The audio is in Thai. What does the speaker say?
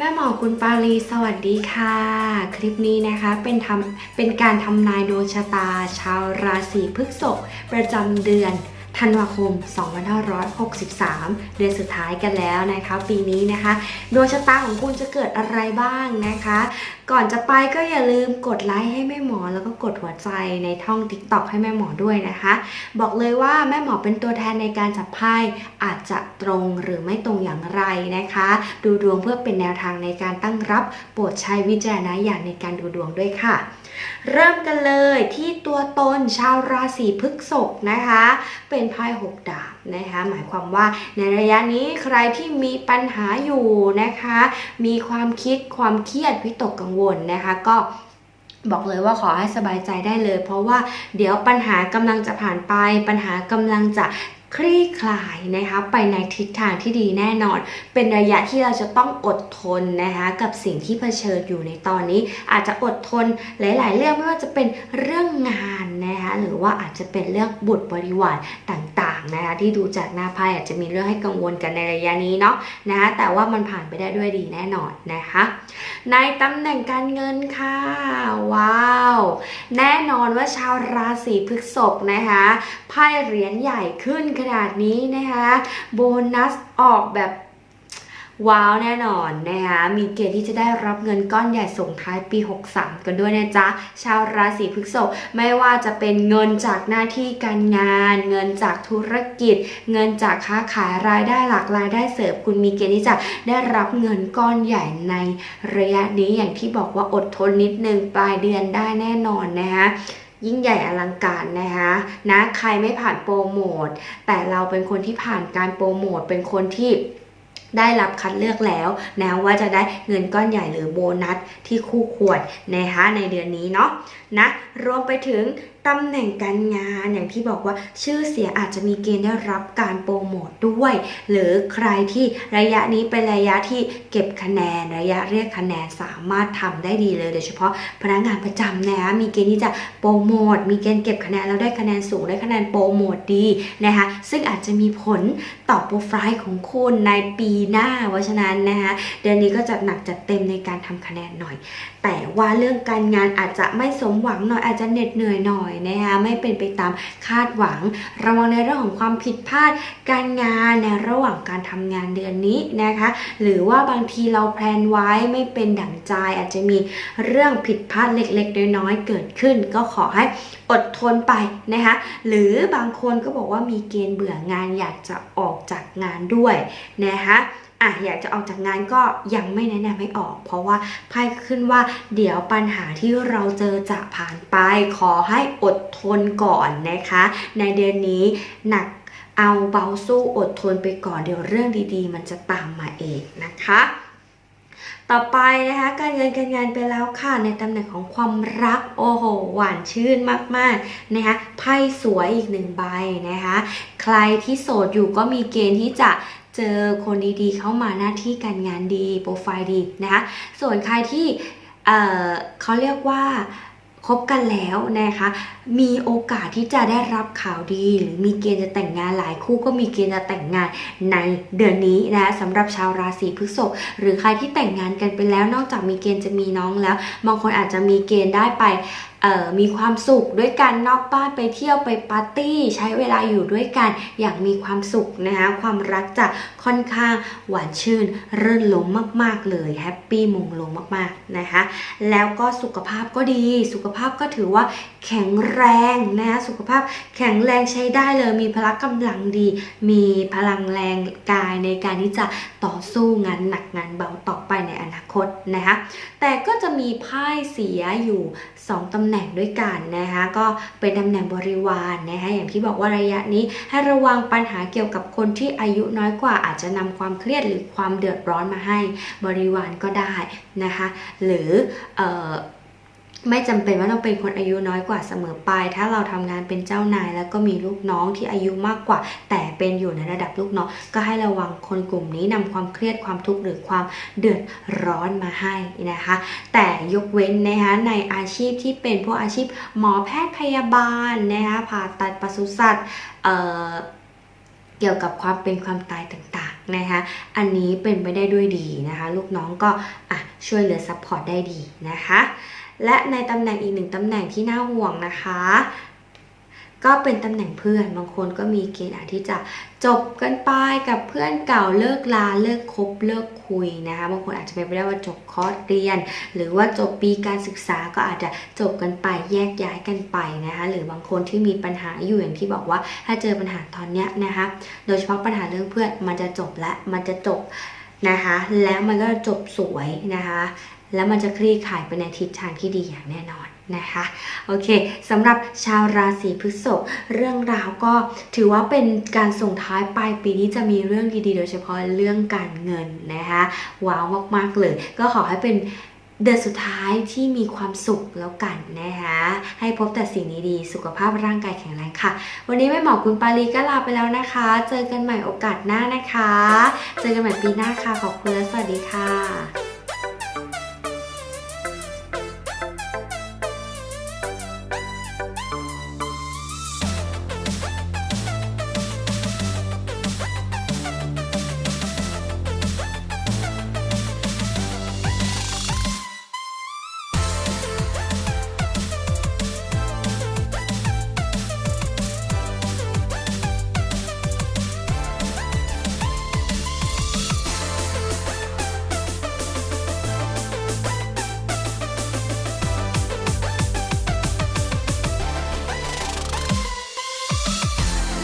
แม่หมอคุณปาลีสวัสดีค่ะ คลิปนี้นะคะเป็นทำเป็นการทำนายดวงชะตา ชาวราศีพฤษภประจำเดือน ธันวาคม 2563 เดือนสุดท้ายกันแล้วนะคะ ปีนี้นะคะดวงชะตาของคุณจะเกิดอะไรบ้างนะคะ ก่อนจะไปก็อย่าลืมกดไลค์ให้แม่หมอแล้วก็กดหัวใจในท่อง TikTok ให้แม่หมอด้วยนะคะ บอกเลยว่าแม่หมอเป็นตัวแทนในการจับไพ่อาจจะตรงหรือไม่ตรงอย่างไรนะคะ ดูดวงเพื่อเป็นแนวทางในการตั้งรับโปรดใช้วิจารณญาณในการดูดวงด้วยค่ะ เริ่มกันเลยที่ตัวตนชาวราศีพฤษภนะคะ เป็นไพ่หกดาบนะคะ หมายความว่าในระยะนี้ใครที่มีปัญหาอยู่นะคะ มีความคิดความเครียดวิตกกังวลนะคะก็บอกเลยว่าขอให้สบายใจได้เลย เพราะว่าเดี๋ยวปัญหากำลังจะผ่านไป ปัญหากำลังจะ คลี่คลายนะคะไปในทิศทางที่ดีแน่นอน เป็นระยะที่เราจะต้องอดทนนะคะกับสิ่งที่เผชิญอยู่ในตอนนี้ อาจจะอดทนหลาย ๆ เรื่องไม่ว่าจะเป็นเรื่องงานนะคะหรือว่าอาจจะเป็นเรื่องบุตรบริวารต่างๆ นะคะที่ดูจากหน้าไพ่อาจจะมีเรื่องให้กังวลกันในระยะนี้เนาะนะคะแต่ว่ามันผ่านไปได้ด้วยดีแน่นอนนะคะ ในตำแหน่งการเงินค่ะว้าวแน่นอนว่าชาวราศีพฤษภนะคะไพ่เหรียญใหญ่ขึ้นขนาดนี้นะคะโบนัสออกแบบ ว้าวแน่นอนนะคะมีเกณฑ์ที่จะได้รับเงินก้อนใหญ่ส่งท้ายปี 63 กันด้วยนะจ๊ะ ชาวราศีพฤษภไม่ว่าจะเป็นเงินจากหน้าที่การงาน เงินจากธุรกิจ เงินจากค้าขายรายได้หลักรายได้เสริมคุณมีเกณฑ์ที่จะได้รับเงินก้อนใหญ่ในระยะนี้อย่างที่บอกว่าอดทนนิดนึงปลายเดือนได้แน่นอนนะคะยิ่งใหญ่อลังการนะคะนะใครไม่ผ่านโปรโมทแต่เราเป็นคนที่ผ่านการโปรโมทเป็นคนที่ ได้รับคัดเลือกแล้วนะว่าจะได้เงินก้อนใหญ่หรือโบนัสที่คู่ควรนะคะในเดือนนี้เนาะนะรวมไปถึง ตำแหน่งการงานอย่างที่บอกว่าชื่อเสียงอาจจะมีเกณฑ์ได้รับการโปรโมทด้วย หรือใครที่ระยะนี้เป็นระยะที่เก็บคะแนนระยะเรียกคะแนนสามารถทำได้ดีเลยโดยเฉพาะพนักงานประจำนะคะมีเกณฑ์ที่จะโปรโมทมีเกณฑ์เก็บคะแนนแล้วได้คะแนนสูงได้คะแนนโปรโมทดีนะคะซึ่งอาจจะมีผลต่อโปรไฟล์ของคุณในปีหน้า เพราะฉะนั้นนะคะเดือนนี้ก็จะหนักจัดเต็มในการทำคะแนนหน่อย แต่ว่าเรื่องการงานอาจจะไม่สมหวังหน่อยอาจจะเหน็ดเหนื่อยหน่อยนะคะไม่เป็นไปตามคาดหวัง ระวังในเรื่องของความผิดพลาดการงานในระหว่างการทำงานเดือนนี้นะคะ หรือว่าบางทีเราแพลนไว้ไม่เป็นดั่งใจ อาจจะมีเรื่องผิดพลาดเล็กๆน้อยๆเกิดขึ้น ก็ขอให้อดทนไปนะคะหรือบางคนก็บอกว่ามีเกณฑ์เบื่องานอยากจะออกจากงานด้วยนะคะ อะอยากจะออกจากงานก็ยังไม่แนะนำให้ออก เพราะว่าไพ่ขึ้นว่าเดี๋ยวปัญหาที่เราเจอจะผ่านไป ขอให้อดทนก่อนนะคะ ในเดือนนี้หนักเอาเบาสู้อดทนไปก่อนเดี๋ยวเรื่องดีๆ มันจะตามมาเองนะคะต่อไปนะคะการเงินการงานไปแล้วค่ะในตำแหน่งของความรักโอ้โหหวานชื่นมากๆนะคะไพ่สวยอีกหนึ่งใบนะคะ ใครที่โสดอยู่ก็มีเกณฑ์ที่จะ เจอคนดีๆ เข้ามาหน้าที่การงานดี โปรไฟล์ดีนะคะ ส่วนใครที่เเขาเรียกว่า คบกันแล้วนะคะ มีโอกาสที่จะได้รับข่าวดี หรือมีเกณฑ์จะแต่งงานหลายคู่ก็มีเกณฑ์จะแต่งงานในเดือนนี้นะสำหรับชาวราศีพฤษภหรือใครที่แต่งงานกันไปแล้ว นอกจากมีเกณฑ์จะมีน้องแล้ว บางคนอาจจะมีเกณฑ์ได้ไปมีความสุขด้วยกันนอกบ้านไปเที่ยวไปปาร์ตี้ ใช้เวลาอยู่ด้วยกันอย่างมีความสุขนะคะความรักจะค่อนข้างหวานชื่นรื่นรมมาก ๆ เลยแฮปปี้มงลงมากๆนะคะแล้วก็สุขภาพก็ดีสุขภาพก็ถือว่าแข็งแรงนะคะสุขภาพแข็งแรงใช้ได้เลยมีพละกำลังดี มีพลังแรงกายในการที่จะต่อสู้งานหนักงานเบาต่อไปในอนาคตนะคะแต่ก็จะมีไพ่เสียอยู่ 2ตำแหน่งด้วยกันนะคะก็เป็นตำแหน่งบริวารนนะคะอย่างที่บอกว่าระยะนี้ให้ระวังปัญหาเกี่ยวกับคนที่อายุน้อยกว่าอาจจะนำความเครียดหรือความเดือดร้อนมาให้บริวารก็ได้นะคะหรืออ ไม่จำเป็นว่าต้องเป็นคนอายุน้อยกว่าเสมอไป ถ้าเราทำงานเป็นเจ้านาย แล้วก็มีลูกน้องที่อายุมากกว่า แต่เป็นอยู่ในระดับลูกน้อง ก็ให้ระวังคนกลุ่มนี้นำความเครียดความทุกข์หรือความเดือดร้อนมาให้นะคะ แต่ยกเว้นนะคะในอาชีพที่เป็นพวกอาชีพหมอแพทย์พยาบาลนะคะผ่าตัดปศุสัตว์เอ่อเกี่ยวกับความเป็นความตายต่างๆนะคะ อันนี้เป็นไปได้ด้วยดีนะคะ ลูกน้องก็อะช่วยเหลือซัพพอร์ตได้ดีนะคะ และในตำแหน่งอีกหนึ่งตำแหน่งที่น่าห่วงนะคะ ก็เป็นตำแหน่งเพื่อนบางคนก็มีเกณฑ์อาจที่จะจบกันไปกับเพื่อนเก่าเลิกลาเลิกคบเลิกคุยนะคะบางคนอาจจะเป็นไปได้ว่าจบคอร์สเรียน หรือว่าจบปีการศึกษาก็อาจจะจบกันไปแยกย้ายกันไปนะคะหรือบางคนที่มีปัญหาอยู่อย่างที่บอกว่าถ้าเจอปัญหาตอนเนี้ยนะคะโดยเฉพาะปัญหาเรื่องเพื่อนมันจะจบและมันจะจบนะคะแล้วมันก็จบสวยนะคะ แล้วมันจะคลี่คลายไปในทิศทางที่ดีอย่างแน่นอนนะคะโอเคสำหรับชาวราศีพฤษภเรื่องราวก็ถือว่าเป็นการส่งท้ายปลายปีนี้จะมีเรื่องดีๆ โดยเฉพาะเรื่องการเงินนะคะว้าวมากๆเลย ก็ขอให้เป็นเดือนสุดท้ายที่มีความสุขแล้วกันนะคะให้พบแต่สิ่งดีๆสุขภาพร่างกายแข็งแรงค่ะ วันนี้แม่หมอคุณปารีก็ลาไปแล้วนะคะ เจอกันใหม่โอกาสหน้านะคะ เจอกันใหม่ปีหน้าค่ะขอบคุณและสวัสดีค่ะ